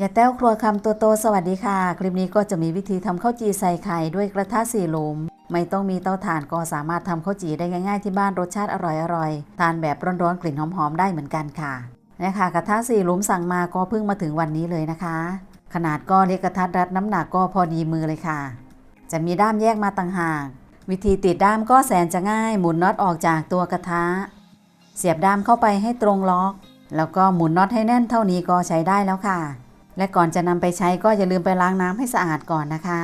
อย่าแต้วครัวคำตัวโตสวัสดีค่ะ คลิปนี้ก็จะมีวิธีทำข้าวจีใส่ไข่ด้วยกระทะสี่หลุม ไม่ต้องมีเตาถ่านก็สามารถทำข้าวจีได้ง่ายๆที่บ้านรสชาติอร่อยๆ ทานแบบร้อนๆกลิ่นหอมๆได้เหมือนกันค่ะนะคะกระทะสี่หลุมสั่งมาก็เพิ่งมาถึงวันนี้เลยนะคะ ขนาดก็เล็กกระทัดรัดน้ำหนักก็พอดีมือเลยค่ะ จะมีด้ามแยกมาต่างหาก วิธีติดด้ามก็แสนจะง่าย หมุนน็อตออกจากตัวกระทะ เสียบด้ามเข้าไปให้ตรงล็อก แล้วก็หมุนน็อตให้แน่นเท่านี้ก็ใช้ได้แล้วค่ะ และก่อนจะนำไปใช้ก็อย่าลืมไปล้างน้ำให้สะอาดก่อนนะคะ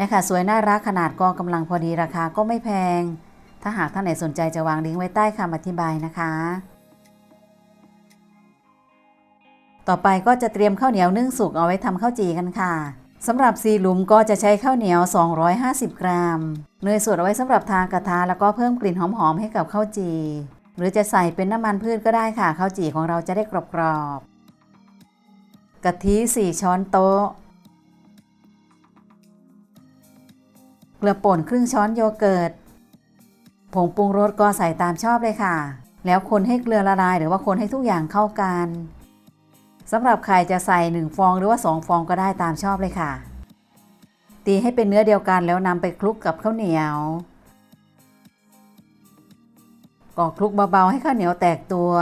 นะคะสวยน่ารักขนาดก็กำลังพอดีราคาก็ไม่แพง ถ้าหากท่านไหนสนใจจะวางลิงก์ไว้ใต้คำอธิบายนะคะ ต่อไปก็จะเตรียมข้าวเหนียวนึ่งสุกเอาไว้ทำข้าวจีกันค่ะสำหรับซีหลุมก็จะใช้ข้าวเหนียว 250 กรัม เนยสดเอาไว้สำหรับทากระทะแล้วก็เพิ่มกลิ่นหอมๆให้กับข้าวจี หรือจะใส่เป็นน้ำมันพืชก็ได้ค่ะข้าวจีของเราจะได้กรอบๆ กะทิ 4 ช้อนโต๊ะ เกลือป่นครึ่งช้อนโยเกิร์ต ผงปรุงรสก็ใส่ตามชอบเลยค่ะ แล้วคนให้เกลือละลายหรือว่าคนให้ทุกอย่างเข้ากันสำหรับไข่จะใส่ 1 ฟองหรือว่า 2 ฟองก็ได้ตามชอบเลยค่ะ ตีให้เป็นเนื้อเดียวกันแล้วนำไปคลุกกับข้าวเหนียวก็คลุกเบาๆให้ข้าวเหนียวแตกตัว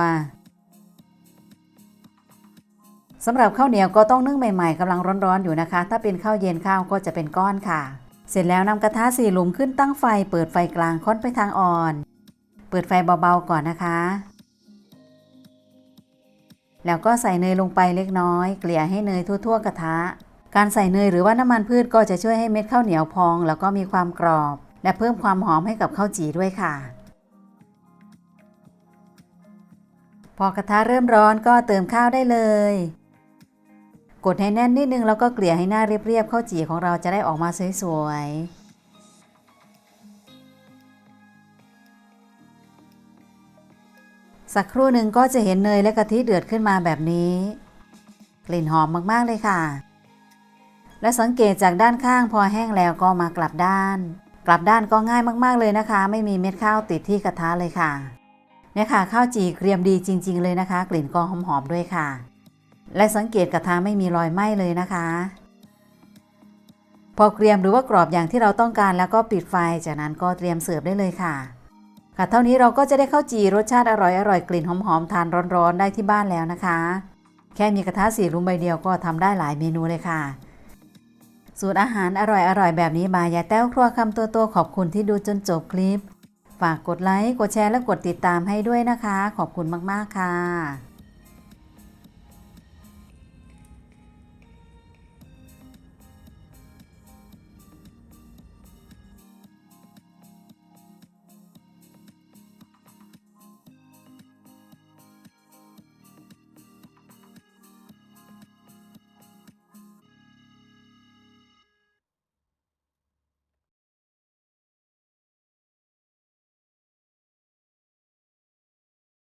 สำหรับข้าวเหนียวก็ต้องนึ่งใหม่ๆกำลังร้อนๆอยู่นะคะ ถ้าเป็นข้าวเย็นข้าวก็จะเป็นก้อนค่ะ เสร็จแล้วนำกระทะสี่หลุมขึ้นตั้งไฟ เปิดไฟกลางค่อนไปทางอ่อน เปิดไฟเบาๆก่อนนะคะ แล้วก็ใส่เนยลงไปเล็กน้อย เกลี่ยให้เนยทั่วๆกระทะ การใส่เนยหรือว่าน้ำมันพืชก็จะช่วยให้เม็ดข้าวเหนียวพอง แล้วก็มีความกรอบ และเพิ่มความหอมให้กับข้าวจีด้วยค่ะพอกระทะเริ่มร้อนก็เติมข้าวได้เลย กดให้แน่นนิดนึงแล้วก็เกลี่ยให้หน้าเรียบๆข้าวจีของเราจะได้ออกมาสวยๆสักครู่หนึ่งก็จะเห็นเนยและกะทิเดือดขึ้นมาแบบนี้ กลิ่นหอมมากๆเลยค่ะ และสังเกตจากด้านข้างพอแห้งแล้วก็มากลับด้าน กลับด้านก็ง่ายมากๆเลยนะคะ ไม่มีเม็ดข้าวติดที่กระทะเลยค่ะเนี่ยค่ะข้าวจีเกรียมดีจริง ๆ เลยนะคะ กลิ่นก็หอมๆด้วยค่ะ และสังเกตกระทะไม่มีรอยไหม้เลยนะคะ พอเกรียมหรือว่ากรอบอย่างที่เราต้องการแล้วก็ปิดไฟ จากนั้นก็เตรียมเสิร์ฟได้เลยค่ะ ค่ะเท่านี้เราก็จะได้ข้าวจีรสชาติอร่อยอร่อยกลิ่นหอมๆทานร้อนๆได้ที่บ้านแล้วนะคะ แค่มีกระทะสี่ลุมใบเดียวก็ทำได้หลายเมนูเลยค่ะสูตรอาหารอร่อยๆแบบนี้มายาแต้วครัวคำตัวโตขอบคุณที่ดูจนจบคลิป ฝากกดไลค์ กดแชร์และกดติดตามให้ด้วยนะคะ ขอบคุณมาก ๆ ค่ะ